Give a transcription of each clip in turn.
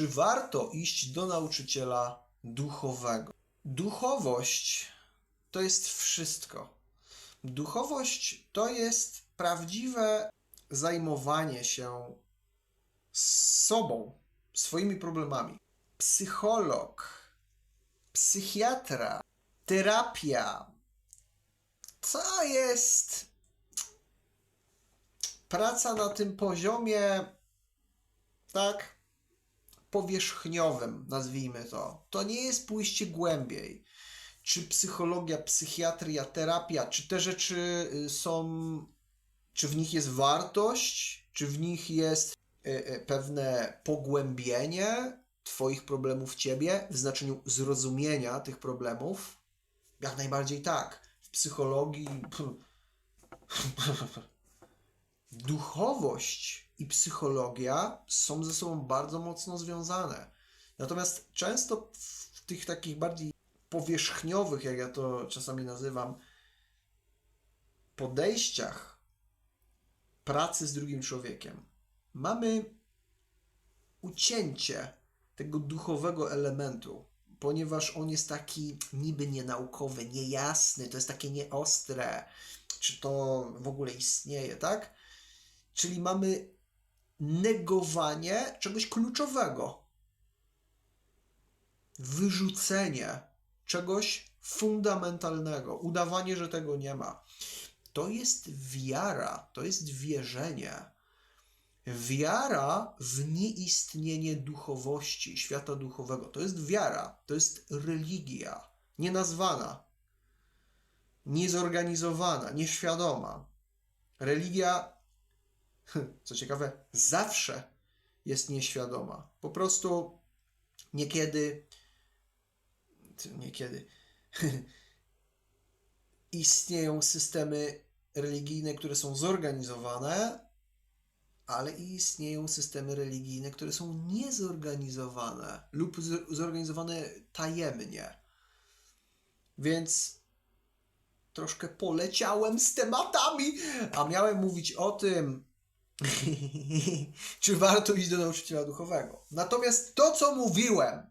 Czy warto iść do nauczyciela duchowego? Duchowość to jest wszystko. Duchowość to jest prawdziwe zajmowanie się sobą, swoimi problemami. Psycholog, psychiatra, terapia to jest praca na tym poziomie, tak, powierzchniowym, nazwijmy to. To nie jest pójście głębiej. Czy psychologia, psychiatria, terapia, czy te rzeczy y, są, czy w nich jest wartość, czy w nich jest y, y, pewne pogłębienie Twoich problemów Ciebie w znaczeniu zrozumienia tych problemów? Jak najbardziej tak. W psychologii. Duchowość i psychologia są ze sobą bardzo mocno związane. Natomiast często w tych takich bardziej powierzchniowych, jak ja to czasami nazywam, podejściach pracy z drugim człowiekiem mamy ucięcie tego duchowego elementu, ponieważ on jest taki niby nienaukowy, niejasny, to jest takie nieostre, czy to w ogóle istnieje, tak? Czyli mamy negowanie czegoś kluczowego, wyrzucenie czegoś fundamentalnego, udawanie, że tego nie ma. To jest wiara, to jest wierzenie. Wiara w nieistnienie duchowości, świata duchowego. To jest wiara, to jest religia, nienazwana, niezorganizowana, nieświadoma. Religia, co ciekawe, zawsze jest nieświadoma. Po prostu niekiedy, niekiedy, istnieją systemy religijne, które są zorganizowane, ale i istnieją systemy religijne, które są niezorganizowane lub zorganizowane tajemnie. Więc troszkę poleciałem z tematami, a miałem mówić o tym, czy warto iść do nauczyciela duchowego. Natomiast to, co mówiłem,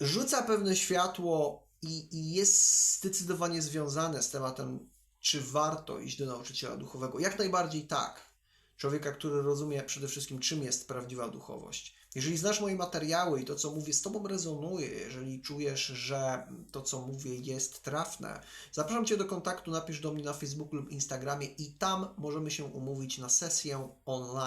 rzuca pewne światło i, i jest zdecydowanie związane z tematem, czy warto iść do nauczyciela duchowego. Jak najbardziej tak. Człowieka, który rozumie przede wszystkim, czym jest prawdziwa duchowość. Jeżeli znasz moje materiały i to, co mówię, z Tobą rezonuje, jeżeli czujesz, że to, co mówię, jest trafne, zapraszam Cię do kontaktu, napisz do mnie na Facebooku lub Instagramie i tam możemy się umówić na sesję online.